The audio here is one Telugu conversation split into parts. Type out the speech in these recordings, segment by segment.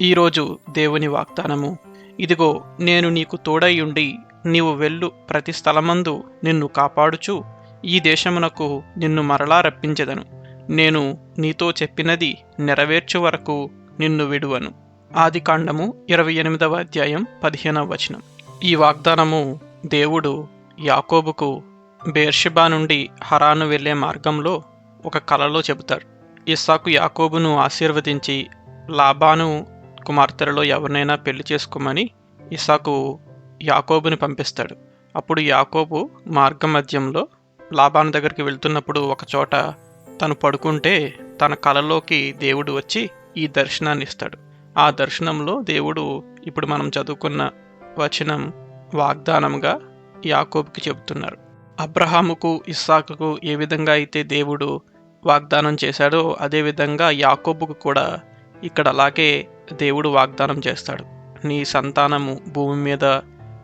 ఈరోజు దేవుని వాగ్దానము. ఇదిగో నేను నీకు తోడై ఉండి నీవు వెళ్ళు ప్రతి స్థలమందు నిన్ను కాపాడుచు. ఈ దేశమునకు నిన్ను మరలా రప్పించెదను. నేను నీతో చెప్పినది నెరవేర్చు వరకు నిన్ను విడువను. ఆది కాండము ఇరవై ఎనిమిదవ అధ్యాయం పదిహేనవ వచనం. ఈ వాగ్దానము దేవుడు యాకోబుకు బేర్షిబా నుండి హరాను వెళ్ళే మార్గంలో ఒక కలలో చెబుతాడు. ఇస్సాకు యాకోబును ఆశీర్వదించి లాబాను కుమార్తెలలో ఎవరినైనా పెళ్ళి చేసుకోమని ఇసాకు యాకోబుని పంపిస్తాడు. అప్పుడు యాకోబు మార్గ మధ్యంలో లాభాన్ దగ్గరికి వెళ్తున్నప్పుడు ఒకచోట తను పడుకుంటే తన కలలోకి దేవుడు వచ్చి ఈ దర్శనాన్ని ఇస్తాడు. ఆ దర్శనంలో దేవుడు ఇప్పుడు మనం చదువుకున్న వచనం వాగ్దానంగా యాకోబుకి చెబుతున్నారు. అబ్రహాముకు ఇస్సాకుకు ఏ విధంగా అయితే దేవుడు వాగ్దానం చేశాడో అదేవిధంగా యాకోబుకు కూడా ఇక్కడ అలాగే దేవుడు వాగ్దానం చేస్తాడు. నీ సంతానము భూమి మీద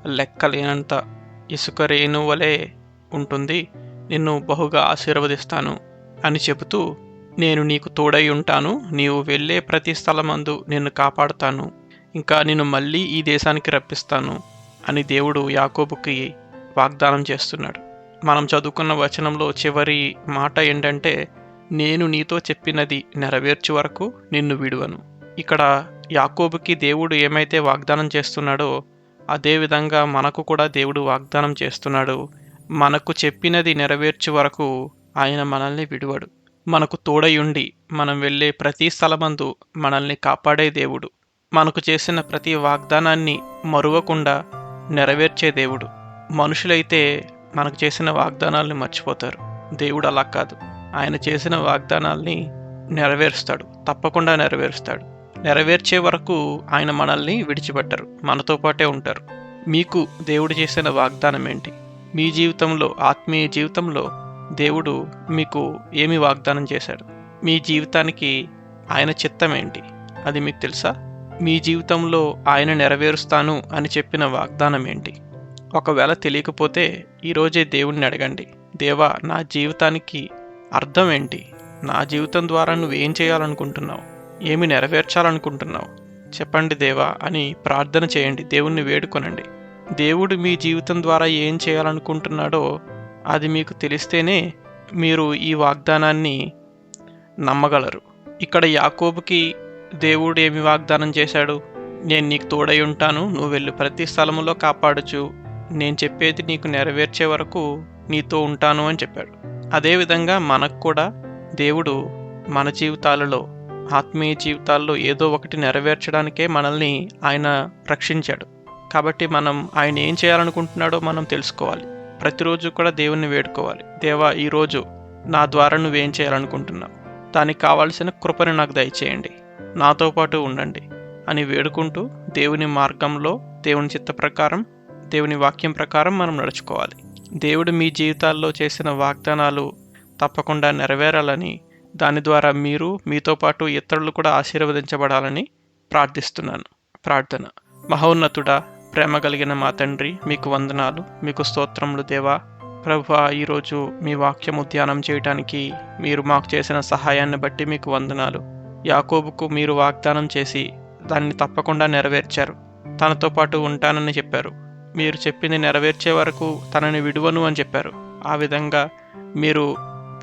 లెక్కలేనంత ఇసుక రేణు వలె ఉంటుంది. నిన్ను బహుగా ఆశీర్వదిస్తాను అని చెబుతూ నేను నీకు తోడై ఉంటాను. నీవు వెళ్ళే ప్రతి స్థలమందు నిన్ను కాపాడుతాను. ఇంకా నిన్ను మళ్ళీ ఈ దేశానికి రప్పిస్తాను అని దేవుడు యాకోబుకి వాగ్దానం చేస్తున్నాడు. మనం చదువుకున్న వచనంలో చివరి మాట ఏంటంటే నేను నీతో చెప్పినది నెరవేర్చు వరకు నిన్ను విడువను. ఇక్కడ యాకోబుకి దేవుడు ఏమైతే వాగ్దానం చేస్తున్నాడో అదేవిధంగా మనకు కూడా దేవుడు వాగ్దానం చేస్తున్నాడు. మనకు చెప్పినది నెరవేర్చు వరకు ఆయన మనల్ని విడువడు. మనకు తోడయుండి మనం వెళ్ళే ప్రతి స్థలమందు మనల్ని కాపాడే దేవుడు. మనకు చేసిన ప్రతి వాగ్దానాన్ని మరువకుండా నెరవేర్చే దేవుడు. మనుషులైతే మనకు చేసిన వాగ్దానాల్ని మర్చిపోతారు. దేవుడు అలా కాదు. ఆయన చేసిన వాగ్దానాల్ని నెరవేరుస్తాడు. తప్పకుండా నెరవేరుస్తాడు. నెరవేర్చే వరకు ఆయన మనల్ని విడిచిపెట్టరు. మనతో పాటే ఉంటారు. మీకు దేవుడు చేసిన వాగ్దానం ఏంటి? మీ జీవితంలో ఆత్మీయ జీవితంలో దేవుడు మీకు ఏమి వాగ్దానం చేశాడు? మీ జీవితానికి ఆయన చిత్తం ఏంటి? అది మీకు తెలుసా? మీ జీవితంలో ఆయన నెరవేరుస్తాను అని చెప్పిన వాగ్దానం ఏంటి? ఒకవేళ తెలియకపోతే ఈరోజే దేవుణ్ణి అడగండి. దేవా నా జీవితానికి అర్థం ఏంటి నా జీవితం ద్వారా నువ్వేం చేయాలనుకుంటున్నావు? ఏమి నెరవేర్చాలనుకుంటున్నావు? చెప్పండి దేవా అని ప్రార్థన చేయండి. దేవుణ్ణి వేడుకొనండి. దేవుడు మీ జీవితం ద్వారా ఏం చేయాలనుకుంటున్నాడో అది మీకు తెలిస్తేనే మీరు ఈ వాగ్దానాన్ని నమ్మగలరు. ఇక్కడ యాకోబుకి దేవుడు ఏమి వాగ్దానం చేశాడు? నేను నీకు తోడై ఉంటాను నువ్వు వెళ్ళి ప్రతి స్థలములో కాపాడుచు. నేను చెప్పేది నీకు నెరవేర్చే వరకు నీతో ఉంటాను అని చెప్పాడు. అదేవిధంగా మనకు కూడా దేవుడు మన జీవితాలలో ఆత్మీయ జీవితాల్లో ఏదో ఒకటి నెరవేర్చడానికే మనల్ని ఆయన రక్షించాడు. కాబట్టి మనం ఆయన ఏం చేయాలనుకుంటున్నాడో మనం తెలుసుకోవాలి. ప్రతిరోజు కూడా దేవుణ్ణి వేడుకోవాలి. దేవా ఈరోజు నా ద్వారా నువ్వేం చేయాలనుకుంటున్నావు? దానికి కావాల్సిన కృపని నాకు దయచేయండి. నాతో పాటు ఉండండి అని వేడుకుంటూ దేవుని మార్గంలో దేవుని చిత్త ప్రకారం దేవుని వాక్యం ప్రకారం మనం నడుచుకోవాలి. దేవుడు మీ జీవితాల్లో చేసిన వాగ్దానాలు తప్పకుండా నెరవేరాలని దాని ద్వారా మీరు మీతో పాటు ఇతరులు కూడా ఆశీర్వదించబడాలని ప్రార్థిస్తున్నాను. ప్రార్థన. మహోన్నతుడా ప్రేమ కలిగిన మా తండ్రి మీకు వందనాలు మీకు స్తోత్రములు దేవా. ప్రభు ఈరోజు మీ వాక్యము ధ్యానం చేయటానికి మీరు మాకు చేసిన సహాయాన్ని బట్టి మీకు వందనాలు. యాకోబుకు మీరు వాగ్దానం చేసి దాన్ని తప్పకుండా నెరవేర్చారు. తనతో పాటు ఉంటానని చెప్పారు. మీరు చెప్పింది నెరవేర్చే వరకు తనని విడువను అని చెప్పారు. ఆ విధంగా మీరు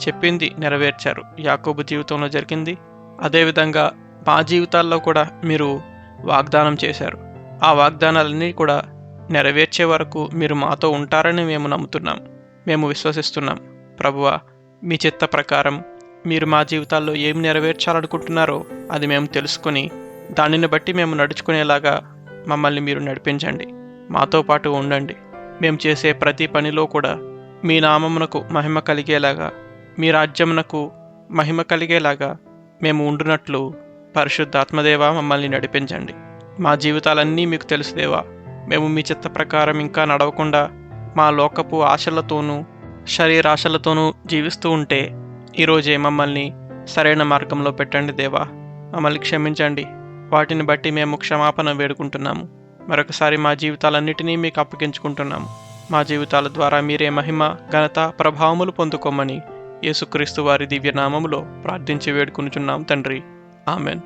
చెప్పింది నెరవేర్చారు. యాకోబు జీవితంలో జరిగింది. అదేవిధంగా మా జీవితాల్లో కూడా మీరు వాగ్దానం చేశారు. ఆ వాగ్దానాలన్నీ కూడా నెరవేర్చే వరకు మీరు మాతో ఉంటారని మేము నమ్ముతున్నాం. మేము విశ్వసిస్తున్నాం. ప్రభువ మీ చిత్త ప్రకారం మీరు మా జీవితాల్లో ఏమి నెరవేర్చాలనుకుంటున్నారో అది మేము తెలుసుకుని దానిని బట్టి మేము నడుచుకునేలాగా మమ్మల్ని మీరు నడిపించండి. మాతో పాటు ఉండండి. మేము చేసే ప్రతి పనిలో కూడా మీ నామమునకు మహిమ కలిగేలాగా మీ రాజ్యమునకు మహిమ కలిగేలాగా మేము ఉండునట్లు పరిశుద్ధాత్మదేవ మమ్మల్ని నడిపించండి. మా జీవితాలన్నీ మీకు తెలుసు దేవా. మేము మీ చిత్త ప్రకారం ఇంకా నడవకుండా మా లోకపు ఆశలతోనూ శరీరాశలతోనూ జీవిస్తూ ఉంటే ఈరోజే మమ్మల్ని సరైన మార్గంలో పెట్టండి దేవా. మమ్మల్ని క్షమించండి. వాటిని బట్టి మేము క్షమాపణ వేడుకుంటున్నాము. మరొకసారి మా జీవితాలన్నిటినీ మీకు అప్పగించుకుంటున్నాము. మా జీవితాల ద్వారా మీరే మహిమ ఘనత ప్రభావములు పొందుకోమని యేసుక్రీస్తు వారి దివ్యనామములో ప్రార్థించి వేడుకునుచున్నాం తండ్రి. ఆమెన్.